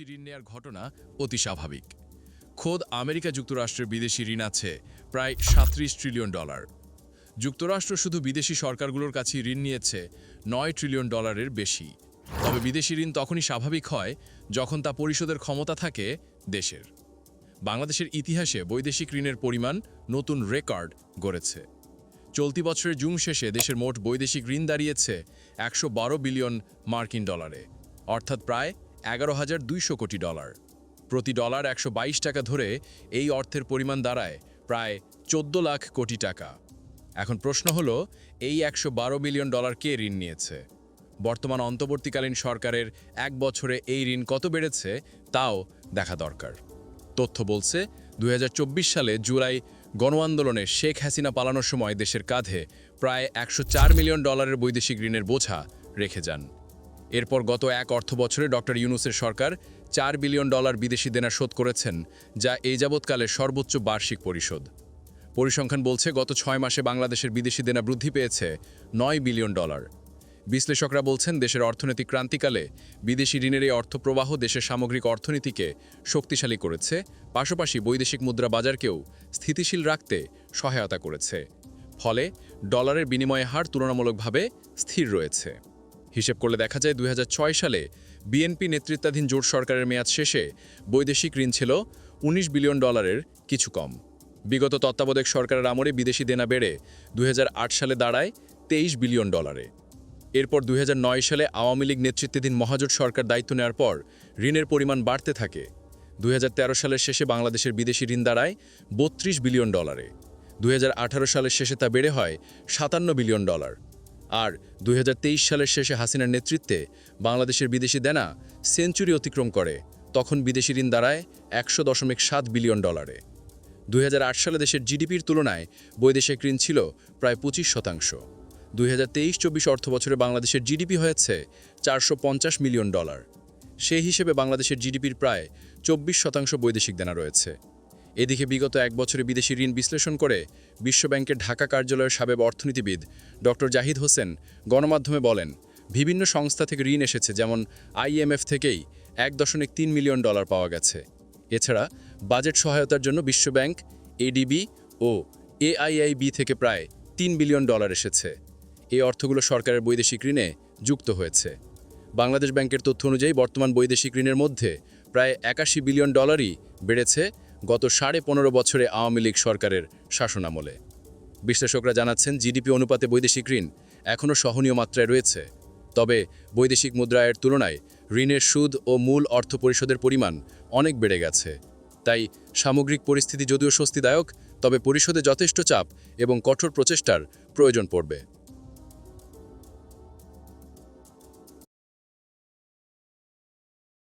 ঋণ নেয়ার ঘটনা অতি স্বাভাবিক। খোদ আমেরিকা যুক্তরাষ্ট্রের বিদেশি ঋণ আছে প্রায় সাঁত্রিশ ট্রিলিয়ন ডলার। যুক্তরাষ্ট্র শুধু বিদেশি সরকারগুলোর কাছে ঋণ নিয়েছে নয় ট্রিলিয়ন ডলারের বেশি। তবে বিদেশি ঋণ তখনই স্বাভাবিক হয় যখন তা পরিশোধের ক্ষমতা থাকে দেশের। বাংলাদেশের ইতিহাসে বৈদেশিক ঋণের পরিমাণ নতুন রেকর্ড গড়েছে। চলতি বছরের জুন শেষে দেশের মোট বৈদেশিক ঋণ দাঁড়িয়েছে একশো বারো বিলিয়ন মার্কিন ডলারে, অর্থাৎ প্রায় এগারো হাজার দুইশো কোটি ডলার। প্রতি ডলার একশো বাইশ টাকা ধরে এই অর্থের পরিমাণ দাঁড়ায় প্রায় চোদ্দ লাখ কোটি টাকা। এখন প্রশ্ন হলো, এই একশো বিলিয়ন ডলার কে ঋণ নিয়েছে? বর্তমান অন্তর্বর্তীকালীন সরকারের এক বছরে এই ঋণ কত বেড়েছে তাও দেখা দরকার। তথ্য বলছে দু হাজার চব্বিশ সালে জুলাই গণ আন্দোলনে শেখ হাসিনা পালানোর সময় দেশের কাঁধে প্রায় একশো চার মিলিয়ন ডলারের বৈদেশিক ঋণের বোঝা রেখে যান। এরপর গত এক অর্থ বছরে ডক্টর ইউনুসের সরকার চার বিলিয়ন ডলার বিদেশি দেনা শোধ করেছেন, যা এই যাবৎকালে সর্বোচ্চ বার্ষিক পরিশোধ। পরিসংখ্যান বলছে, গত ছয় মাসে বাংলাদেশের বিদেশি দেনা বৃদ্ধি পেয়েছে নয় বিলিয়ন ডলার। বিশ্লেষকরা বলছেন, দেশের অর্থনৈতিক ক্রান্তিকালে বিদেশি ঋণের এই অর্থপ্রবাহ দেশের সামগ্রিক অর্থনীতিকে শক্তিশালী করেছে, পাশাপাশি বৈদেশিক মুদ্রা বাজারকেও স্থিতিশীল রাখতে সহায়তা করেছে। ফলে ডলারের বিনিময় হার তুলনামূলকভাবে স্থির রয়েছে। হিসেব করলে দেখা যায় দুই হাজার ছয় সালে বিএনপি নেতৃত্বাধীন জোট সরকারের মেয়াদ শেষে বৈদেশিক ঋণ ছিল ১৯ বিলিয়ন ডলারের কিছু কম। বিগত তত্ত্বাবধায়ক সরকারের আমলে বিদেশি দেনা বেড়ে দুই হাজার আট সালে দাঁড়ায় তেইশ বিলিয়ন ডলারে। এরপর দুই হাজার নয় সালে আওয়ামী লীগ নেতৃত্বাধীন মহাজোট সরকার দায়িত্ব নেওয়ার পর ঋণের পরিমাণ বাড়তে থাকে। দুই হাজার তেরো সালের শেষে বাংলাদেশের বিদেশি ঋণ দাঁড়ায় বত্রিশ বিলিয়ন ডলারে। দু হাজার আঠারো সালের শেষে তা বেড়ে হয় সাতান্ন বিলিয়ন ডলার। আর দুই হাজার তেইশ সালের শেষে হাসিনার নেতৃত্বে বাংলাদেশের বিদেশি দেনা সেঞ্চুরি অতিক্রম করে, তখন বিদেশি ঋণ দাঁড়ায় একশো দশমিক সাত বিলিয়ন ডলারে। দুই হাজার আট সালে দেশের জিডিপির তুলনায় বৈদেশিক ঋণ ছিল প্রায় পঁচিশ শতাংশ। দুই হাজার তেইশ চব্বিশ অর্থ বছরে বাংলাদেশের জিডিপি হয়েছে চারশো পঞ্চাশ মিলিয়ন ডলার। সেই হিসেবে বাংলাদেশের জিডিপির প্রায় চব্বিশ শতাংশ বৈদেশিক দেনা রয়েছে। এদিকে বিগত এক বছরে বিদেশি ঋণ বিশ্লেষণ করে বিশ্বব্যাংকের ঢাকা কার্যালয়ের সাবেক অর্থনীতিবিদ ডক্টর জাহিদ হোসেন গণমাধ্যমে বলেন, বিভিন্ন সংস্থা থেকে ঋণ এসেছে, যেমন আইএমএফ থেকেই এক দশমিক তিন মিলিয়ন ডলার পাওয়া গেছে। এছাড়া বাজেট সহায়তার জন্য বিশ্বব্যাংক এডিবি ও এআইআইবি থেকে প্রায় তিন বিলিয়ন ডলার এসেছে। এই অর্থগুলো সরকারের বৈদেশিক ঋণে যুক্ত হয়েছে। বাংলাদেশ ব্যাংকের তথ্য অনুযায়ী বর্তমান বৈদেশিক ঋণের মধ্যে প্রায় একাশি বিলিয়ন ডলারই বেড়েছে গত সাড়ে পনেরো বছরে আওয়ামী লীগ সরকারের শাসনামলে। বিশ্লেষকরা জানাচ্ছেন, জিডিপি অনুপাতে বৈদেশিক ঋণ এখনও সহনীয় মাত্রায় রয়েছে। তবে বৈদেশিক মুদ্রায়ের তুলনায় ঋণের সুদ ও মূল অর্থ পরিশোধের পরিমাণ অনেক বেড়ে গেছে। তাই সামগ্রিক পরিস্থিতি যদিও স্বস্তিদায়ক, তবে পরিশোধে যথেষ্ট চাপ এবং কঠোর প্রচেষ্টার প্রয়োজন পড়বে।